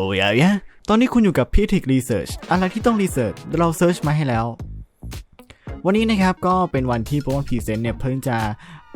โอ้ยยะตอนนี้คุณอยู่กับพี่ทิกรีเสิร์ชอะไรที่ต้องรีเสิร์ชเราเซิร์ชมาให้แล้ว วันนี้นะครับก็เป็นวันที่โปเกมอนพรีเซนต์เนี่ยเพิ่งจะ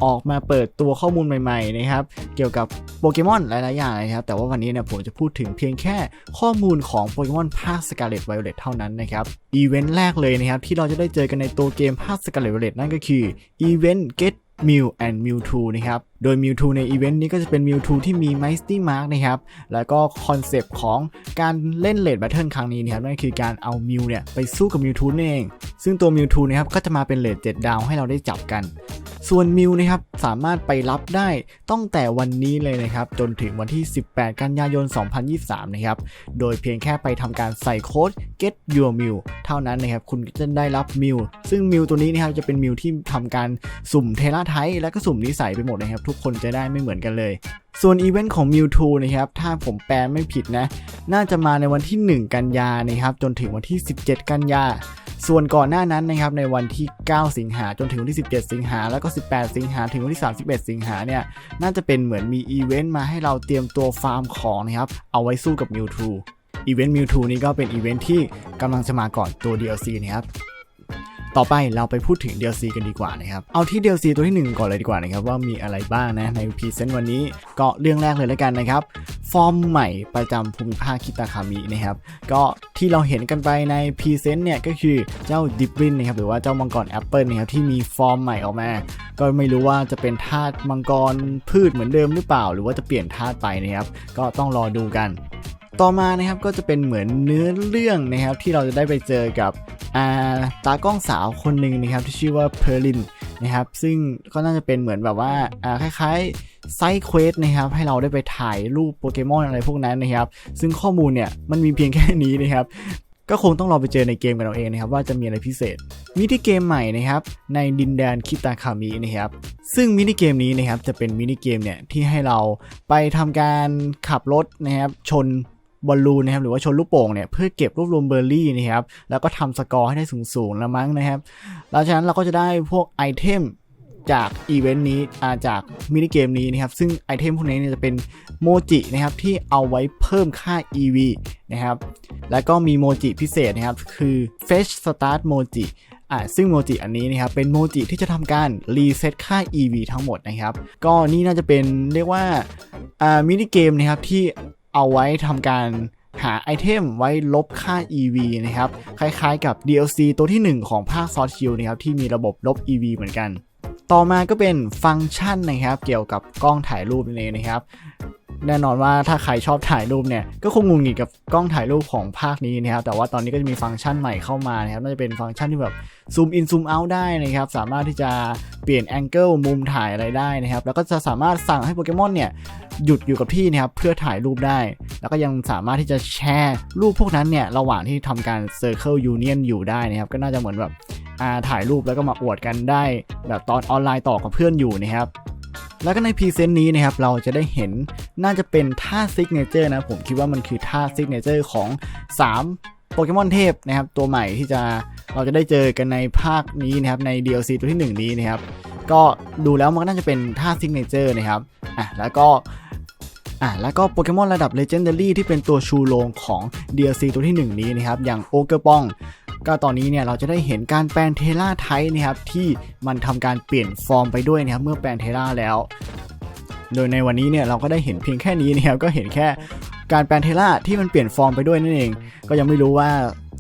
ออกมาเปิดตัวข้อมูลใหม่ๆนะครับ เกี่ยวกับโปเกมอนหลายๆอย่างนะครับ แต่ว่าวันนี้เนี่ยผมจะพูดถึงเพียงแค่ข้อมูลของโปเกมอนภาค Scarlet Violet เท่านั้นนะครับ อีเวนต์แรกเลยนะครับ ที่เราจะได้เจอกันในตัวเกมภาค Scarlet Violet นั่นก็คืออีเวนต์ Get Mew and Mewtwo นะครับ โดยมิวทูในอีเวนต์นี้ก็จะเป็นมิวทูที่มีไมสตี้มาร์กนะครับ แล้วก็คอนเซปต์ของการเล่นเลดแบทเทิลครั้งนี้นะครับ นั่นคือการเอา m ิวเนี่ยไปสู้กับมิวทูนั่นเอง ซึ่งตัวมิวทูนะครับก็จะมาเป็นเลด7ดาวให้เราได้จับกัน ส่วนมิวนะครับสามารถไปรับได้ตั้งแต่วันนี้เลยนะครับ จนถึงวันที่ 18 กันยายน 2023 นะครับ โดยเพียงแค่ไปทำการใส่โค้ด get your mew เท่านั้นนะครับ คุณจะได้รับมิวซึ่งมิวตัวนี้นะครับจะเป็นมิวที่ทำการสุ่มเทราไทและก็สุ่มนิสัยไปหมดนะครับ ทุกคนจะได้ไม่เหมือนกันเลยส่วนอีเวนต์ของ Mewtwo นะครับ ถ้าผมแปลไม่ผิดนะ น่าจะมาในวันที่ 1 กันยานะครับ จนถึงวันที่ 17 กันยา ส่วนก่อนหน้านั้นนะครับในวันที่ 9 สิงหาจนถึงวันที่ 17 สิงหาแล้วก็ 18 สิงหาถึงวันที่ 31 สิงหาเนี่ยน่าจะเป็นเหมือนมีอีเวนต์มาให้เราเตรียมตัวฟาร์มของนะครับเอาไว้สู้กับ Mewtwo อีเวนต์มิวทูนี้ก็เป็นอีเวนต์ที่กำลังจะมาก่อนตัว DLC นะครับ ต่อไปเราไปพูดถึง DLC กันดีกว่านะครับเอาที่ DLC ตัวที่ 1 ก่อนเลยดีกว่านะครับว่ามีอะไรบ้างนะในพรีเซนต์วันนี้ก็เรื่องแรกเลยแล้วกันนะครับฟอร์มใหม่ประจำภูมิภาคคิตาคามินะครับก็ที่เราเห็นกันไปในพรีเซนต์เนี่ยก็คือเจ้าดิบรินนะครับหรือว่าเจ้ามังกรแอปเปิลนะครับที่มีฟอร์มใหม่ออกมา ก็ไม่รู้ว่าจะเป็นธาตุมังกรพืชเหมือนเดิมหรือเปล่า หรือว่าจะเปลี่ยนธาตุไปนะครับก็ต้องรอดูกัน ต่อมานะครับก็จะเป็นเหมือนเนื้อเรื่องนะครับที่เราจะได้ไปเจอกับตากล้องสาวคนหนึ่งนะครับที่ชื่อว่าเพอร์ลินนะครับซึ่งก็น่าจะเป็นเหมือนแบบว่าคล้ายๆไซด์เควสนะครับให้เราได้ไปถ่ายรูปโปเกมอนอะไรพวกนั้นนะครับ ซึ่งข้อมูลเนี่ยมันมีเพียงแค่นี้นะครับก็คงต้องรอไปเจอในเกมกันเอาเองนะครับ ว่าจะมีอะไรพิเศษมินิเกมใหม่นะครับ ในดินแดนคิตาคามินะครับ ซึ่งมินิเกมนี้นะครับจะเป็นมินิเกมเนี่ยที่ให้เราไปทำการขับรถนะครับชน บอลลูนนะครับหรือว่าชนลูกโป่งเนี่ยเพื่อเก็บรวบรวมเบอร์รี่นะครับแล้วก็ทำสกอร์ให้ได้สูงๆแล้วมั้งนะครับหลังจากนั้นเราก็จะได้พวกไอเทมจากอีเวนต์นี้อ่าจากมินิเกมนี้นะครับ ซึ่งไอเทมพวกนี้เนี่ยจะเป็นโมจินะครับที่เอาไว้เพิ่มค่า EV นะครับ แล้วก็มีโมจิพิเศษนะครับ คือ Fetch Start Moji อ่าซึ่งโมจิอันนี้นะครับเป็นโมจิที่จะทำการรีเซ็ตค่า EV ทั้งหมดนะครับ ก็นี่น่าจะเป็นเรียกว่าอ่ามินิเกมนะครับที่ เอาไว้ทำการหาไอเทมไว้ลบค่า EV นะครับ คล้ายๆกับ DLC ตัวที่ 1 ของภาคซอร์ชิลนะครับ ที่มีระบบลบ EV เหมือนกัน ต่อมาก็เป็นฟังก์ชันนะครับ เกี่ยวกับกล้องถ่ายรูปนั่นเองนะครับ แน่นอนว่าถ้าใครชอบถ่ายรูปเนี่ยก็คงงุนงิดกับกล้องถ่ายรูปของภาคนี้นะครับแต่ว่าตอนนี้ก็จะมีฟังก์ชันใหม่เข้ามานะครับน่าจะเป็นฟังก์ชันที่แบบซูมอินซูมเอาได้นะครับสามารถที่จะเปลี่ยนแองเกิลมุมถ่ายอะไรได้นะครับแล้วก็จะสามารถสั่งให้โปเกมอนเนี่ยหยุดอยู่กับที่นะครับเพื่อถ่ายรูปได้ แล้วก็ยังสามารถที่จะแชร์รูปพวกนั้นเนี่ยระหว่างที่ทำการ Circle Union อยู่ได้นะครับก็น่าจะเหมือนแบบถ่ายรูปแล้วก็มาอวดกันได้ แบบตอนออนไลน์ต่อกับเพื่อนอยู่นะครับ แล้วก็ในพรีเซนต์นี้นะครับเราจะได้เห็นน่าจะเป็นท่าซิกเนเจอร์นะผมคิดว่ามันคือท่าซิกเนเจอร์ของ 3 โปเกมอนเทพนะครับตัวใหม่ที่จะเราจะได้เจอกันในภาคนี้นะครับใน DLC ตัวที่ 1 นี้นะครับก็ดูแล้วมันก็น่าจะเป็นท่าซิกเนเจอร์นะครับอะแล้วก็อะแล้วก็โปเกมอนระดับ Legendary ที่เป็นตัวชูโรงของ DLC ตัวที่ 1 นี้นะครับอย่างโอเกอร์ปอง ก็ตอนนี้เนี่ยเราจะได้เห็นการแปลงเทล่าไทป์นะครับที่มันทำการเปลี่ยนฟอร์มไปด้วยนะครับเมื่อแปลงเทล่าแล้ว โดยในวันนี้เนี่ยเราก็ได้เห็นเพียงแค่นี้นะครับก็เห็นแค่การแปลงเทล่าที่มันเปลี่ยนฟอร์มไปด้วยนั่นเอง ก็ยังไม่รู้ว่า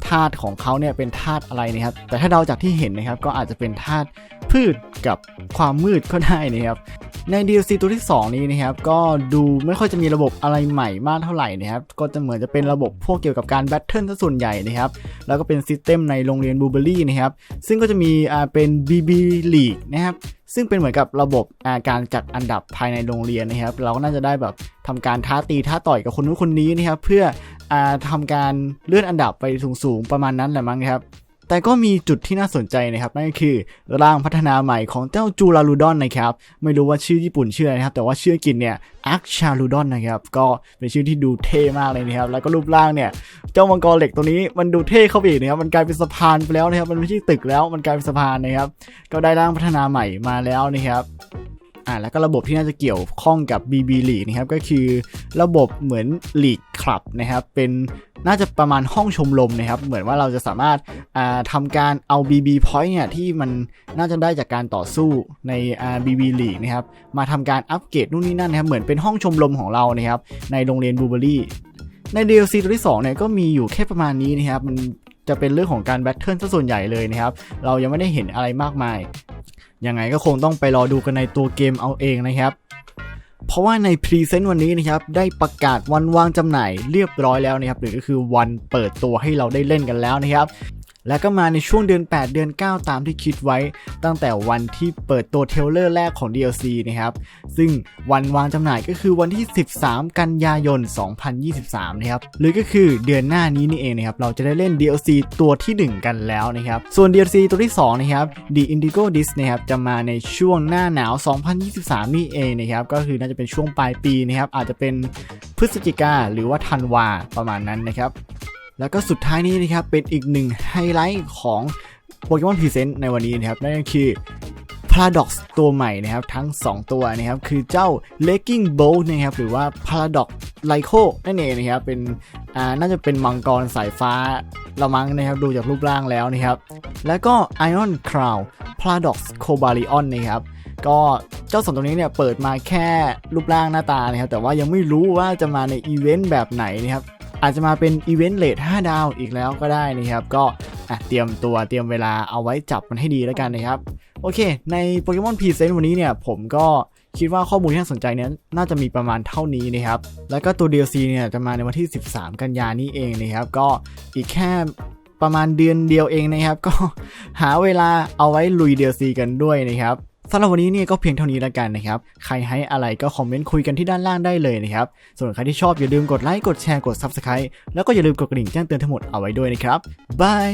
ธาตุของเขาเนี่ยเป็นธาตุอะไรนะครับ แต่ถ้าเราจากที่เห็นนะครับก็อาจจะเป็นธาตุพืชกับความมืดก็ได้นะครับ ใน DLC ตัวที่ 2 นี้นะครับ ก็ดูไม่ค่อยจะมีระบบอะไรใหม่มากเท่าไหร่นะครับ ก็จะเหมือนจะเป็นระบบพวกเกี่ยวกับการแบทเทิลซะส่วนใหญ่นะครับ แล้วก็เป็นซิสเต็มในโรงเรียนบูเบอรี่นะครับ ซึ่งก็จะมีอ่าเป็น BB League นะครับซึ่งเป็นเหมือนกับระบบาการจัดอันดับภายในโรงเรียนนะครับ เราก็น่าจะได้แบบทำการท้าตีท้าต่อยกับคนนู้นคนนี้นะครับ เพื่ออ่าทำการเลื่อนอันดับไปสูงๆประมาณนั้นแหละมั้งครับ แต่ก็มีจุดที่น่าสนใจนะครับนั่นก็คือร่างพัฒนาใหม่ของเจ้าจูราลูดอนนะครับ ไม่รู้ว่าชื่อญี่ปุ่นชื่ออะไรนะครับ แต่ว่าชื่อกินเนี่ยอักชาลูดอนนะครับ ก็เป็นชื่อที่ดูเท่มากเลยนะครับ แล้วก็รูปร่างเนี่ย เจ้ามังกรเหล็กตัวนี้มันดูเท่เข้าไปอีกนะครับ มันกลายเป็นสะพานไปแล้วนะครับ มันไม่ใช่ตึกแล้ว มันกลายเป็นสะพานนะครับ ก็ได้ร่างพัฒนาใหม่มาแล้วนะครับอ่าแล้วก็ระบบที่น่าจะเกี่ยวข้องกับ BB League นะครับก็คือระบบเหมือน League Club นะครับเป็น น่าจะประมาณห้องชมรมนะครับ เหมือนว่าเราจะสามารถอ่าทำการเอา BB Point เนี่ยที่มันน่าจะได้จากการต่อสู้ใน BB League นะครับ มาทำการอัปเกรดนู่นนี่นั่นนะครับ เหมือนเป็นห้องชมรมของเรานะครับ ในโรงเรียนบูเบอรี่ใน DLC ตัวที่2เนี่ยก็มีอยู่แค่ประมาณนี้นะครับมันจะเป็นเรื่องของการแบทเทิลซะส่วนใหญ่เลยนะครับ เรายังไม่ได้เห็นอะไรมากมาย ยังไงก็คงต้องไปรอดูกันในตัวเกมเอาเองนะครับ เพราะว่าในพรีเซนต์วันนี้นะครับได้ประกาศวันวางจำหน่ายเรียบร้อยแล้วนะครับหรือก็คือวันเปิดตัวให้เราได้เล่นกันแล้วนะครับ และก็มาในช่วงเดือน 8 เดือน 9 ตามที่คิดไว้ ตั้งแต่วันที่เปิดตัวเทลเลอร์แรกของ DLC นะครับ ซึ่งวันวางจำหน่ายก็คือวันที่ 13 กันยายน 2023 นะครับ หรือก็คือเดือนหน้านี้นี่เองนะครับ เราจะได้เล่น DLC ตัวที่ 1 กันแล้วนะครับ ส่วน DLC ตัวที่ 2 นะครับ The Indigo Disc นะครับ จะมาในช่วงหน้าหนาว 2023 นี่เองนะครับ ก็คือน่าจะเป็นช่วงปลายปีนะครับ อาจจะเป็นพฤศจิกาหรือว่าธันวาประมาณนั้นนะครับ แล้วก็สุดท้ายนี้นะครับเป็นอีกหนึ่งไฮไลท์ของ Pokemon Present ในวันนี้นะครับ นั่นก็คือ Paradox ตัวใหม่นะครับทั้ง 2 ตัวนะครับ คือเจ้า Legging Bolt นะครับหรือว่า Paradox Lyco นั่นเองนะครับเป็นอ่าน่าจะเป็นมังกรสายฟ้าละมั้งนะครับดูจากรูปร่างแล้วนะครับ แล้วก็ Iron Crown Paradox Cobalion นะครับก็เจ้าสองตัวนี้เนี่ยเปิดมาแค่รูปร่างหน้าตานะครับแต่ว่ายังไม่รู้ว่าจะมาในอีเวนต์แบบไหนนะครับ อาจจะมาเป็นอีเวนต์เลท5ดาวอีกแล้วก็ได้นะครับก็เตรียมตัวเตรียมเวลาเอาไว้จับมันให้ดีแล้วกันนะครับ โอเค ใน Pokemon Present วันนี้เนี่ยผมก็คิดว่าข้อมูลที่น่าสนใจเนี่ยน่าจะมีประมาณเท่านี้นะครับ แล้วก็ตัว DLC เนี่ยจะมาในวันที่ 13 กันยานี้เองนะครับ ก็อีกแค่ประมาณเดือนเดียวเองนะครับ ก็หาเวลาเอาไว้ลุย DLC กันด้วยนะครับ สำหรับวันนี้เนี่ยก็เพียงเท่านี้แล้วกันนะครับ ใครให้อะไรก็คอมเมนต์คุยกันที่ด้านล่างได้เลยนะครับ ส่วนใครที่ชอบอย่าลืมกดไลค์ กดแชร์ กด Subscribe แล้วก็อย่าลืมกดกระดิ่งแจ้งเตือนทั้งหมดเอาไว้ด้วยนะครับบาย